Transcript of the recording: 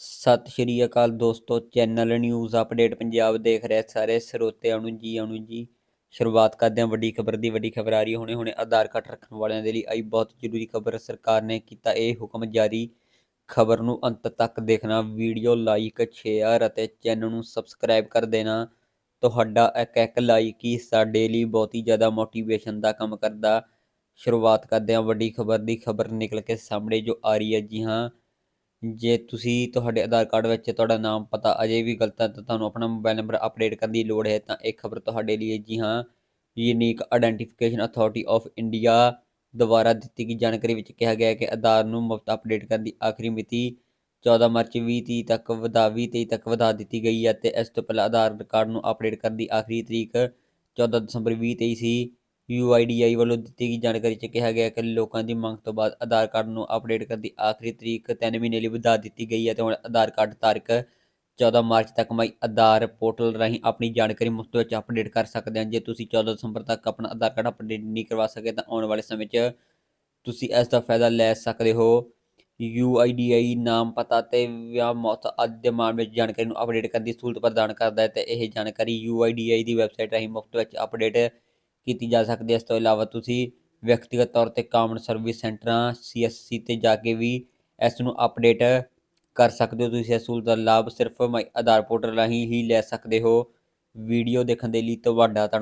ਸਤਿ ਸ਼੍ਰੀ ਅਕਾਲ ਦੋਸਤੋ, channel news update Punjab ਦੇਖ ਰਹੇ ਸਾਰੇ ਸਰੋਤਿਆਂ ਨੂੰ ਜੀ ਆਇਆਂ ਜੀ। ਸ਼ੁਰੂਆਤ ਕਰਦੇ ਹਾਂ ਵੱਡੀ ਖਬਰ ਦੀ, ਵੱਡੀ ਖਬਰ ਆ ਰਹੀ ਹੁਣੇ ਹੁਣੇ ਆਧਾਰ ਕਾਰਡ ਰੱਖਣ ਵਾਲਿਆਂ ਦੇ ਲਈ ਆਈ ਬਹੁਤ ਜ਼ਰੂਰੀ ਖਬਰ, ਸਰਕਾਰ ਨੇ ਕੀਤਾ ਇਹ ਹੁਕਮ ਜਾਰੀ। ਖਬਰ ਨੂੰ ਅੰਤ ਤੱਕ ਦੇਖਣਾ, ਵੀਡੀਓ ਲਾਈਕ, ਸ਼ੇਅਰ ਅਤੇ ਚੈਨਲ ਨੂੰ ਸਬਸਕ੍ਰਾਈਬ ਕਰ ਦੇਣਾ। ਤੁਹਾਡਾ ਇੱਕ ਇੱਕ ਲਾਈਕ ਹੀ ਸਾਡੇ ਲਈ ਬਹੁਤ ਹੀ ਜ਼ਿਆਦਾ ਮੋਟੀਵੇਸ਼ਨ ਦਾ ਕੰਮ ਕਰਦਾ। ਸ਼ੁਰੂਆਤ ਕਰਦੇ ਹਾਂ ਵੱਡੀ ਖਬਰ ਦੀ। ਖਬਰ ਨਿਕਲ ਕੇ ਸਾਹਮਣੇ ਜੋ ਆ ਰਹੀ ਹੈ ਜੀ ਹਾਂ ਜੇ ਤੁਸੀਂ ਤੁਹਾਡੇ ਆਧਾਰ ਕਾਰਡ ਵਿੱਚ ਤੁਹਾਡਾ ਨਾਮ ਪਤਾ ਅਜੇ ਵੀ ਗਲਤ ਹੈ ਤਾਂ ਤੁਹਾਨੂੰ ਆਪਣਾ ਮੋਬਾਈਲ ਨੰਬਰ ਅਪਡੇਟ ਕਰਨ ਦੀ ਲੋੜ ਹੈ, ਤਾਂ ਇਹ ਖਬਰ ਤੁਹਾਡੇ ਲਈ ਜੀ ਹਾਂ unique identification authority of India ਦੁਆਰਾ ਦਿੱਤੀ ਗਈ ਜਾਣਕਾਰੀ ਵਿੱਚ ਕਿਹਾ ਗਿਆ ਹੈ ਕਿ ਆਧਾਰ ਨੂੰ ਮੁਫਤ ਅਪਡੇਟ ਕਰਨ ਦੀ ਆਖਰੀ ਮਿਤੀ 14 ਮਾਰਚ 2023 ਤੱਕ ਵਧਾ 2023 ਤੱਕ ਵਧਾ ਦਿੱਤੀ ਗਈ ਹੈ ਤੇ ਇਸ ਤੋਂ ਪਹਿਲਾਂ ਆਧਾਰ ਕਾਰਡ ਨੂੰ ਅਪਡੇਟ ਕਰਨ ਦੀ ਆਖਰੀ ਤਰੀਕ 14 ਦਸੰਬਰ 2023 ਸੀ। UIDAI ਵੱਲੋਂ ਦਿੱਤੀ ਗਈ ਜਾਣਕਾਰੀ 'ਚ ਕਿਹਾ ਗਿਆ ਕਿ ਲੋਕਾਂ ਦੀ ਮੰਗ ਤੋਂ ਬਾਅਦ ਆਧਾਰ ਕਾਰਡ ਨੂੰ ਅਪਡੇਟ ਕਰਨ ਦੀ ਆਖਰੀ ਤਰੀਕ 3 ਮਹੀਨੇ ਲਈ ਵਧਾ ਦਿੱਤੀ ਗਈ ਹੈ ਤੇ ਹੁਣ ਆਧਾਰ ਕਾਰਡ ਧਾਰਕ 14 ਮਾਰਚ ਤੱਕ ਮਾਈ ਆਧਾਰ ਪੋਰਟਲ ਰਾਹੀਂ ਆਪਣੀ ਜਾਣਕਾਰੀ ਮੁਫਤ ਵਿੱਚ ਅਪਡੇਟ ਕਰ ਸਕਦੇ ਹਨ। ਜੇ ਤੁਸੀਂ 14 ਦਸੰਬਰ ਤੱਕ ਆਪਣਾ ਆਧਾਰ ਕਾਰਡ ਅਪਡੇਟ ਨਹੀਂ ਕਰਵਾ ਸਕੇ ਤਾਂ ਆਉਣ ਵਾਲੇ ਸਮੇਂ 'ਚ ਤੁਸੀਂ ਇਸ ਦਾ ਫਾਇਦਾ ਲੈ ਸਕਦੇ ਹੋ। UIDAI ਨਾਮ ਪਤਾ ਤੇ ਵਿਆਹ ਮੌਤ ਆਦਿ ਦੇ ਮਾਮਲੇ ਵਿੱਚ ਜਾਣਕਾਰੀ ਨੂੰ ਅਪਡੇਟ ਕਰਨ ਦੀ ਸਹੂਲਤ ਪ੍ਰਦਾਨ ਕਰਦਾ ਹੈ ਤੇ ਇਹ ਜਾਣਕਾਰੀ UIDAI ਦੀ ਵੈਬਸਾਈਟ ਰਾਹੀਂ ਮੁਫਤ ਵਿੱਚ ਅਪਡੇਟ ਕੀਤੀ ਜਾ ਸਕਦੀ ਹੈ। ਇਸ ਤੋਂ ਇਲਾਵਾ ਤੁਸੀਂ ਵਿਅਕਤੀਗਤ ਤੌਰ ਤੇ ਕਾਮਨ ਸਰਵਿਸ ਸੈਂਟਰਾਂ CSC ਤੇ ਜਾ ਕੇ ਵੀ ਇਸ ਨੂੰ ਅਪਡੇਟ ਕਰ ਸਕਦੇ ਹੋ। ਤੁਸੀਂ ਇਸ ਸਹੂਲਤ ਦਾ ਲਾਭ ਸਿਰਫ ਮਾਈ ਆਧਾਰ ਪੋਰਟਲ ਰਾਹੀਂ ਹੀ ਲੈ ਸਕਦੇ ਹੋ। ਵੀਡੀਓ ਦੇਖਣ ਦੇ ਲਈ ਤੁਹਾਡਾ ਧੰਨਵਾਦ।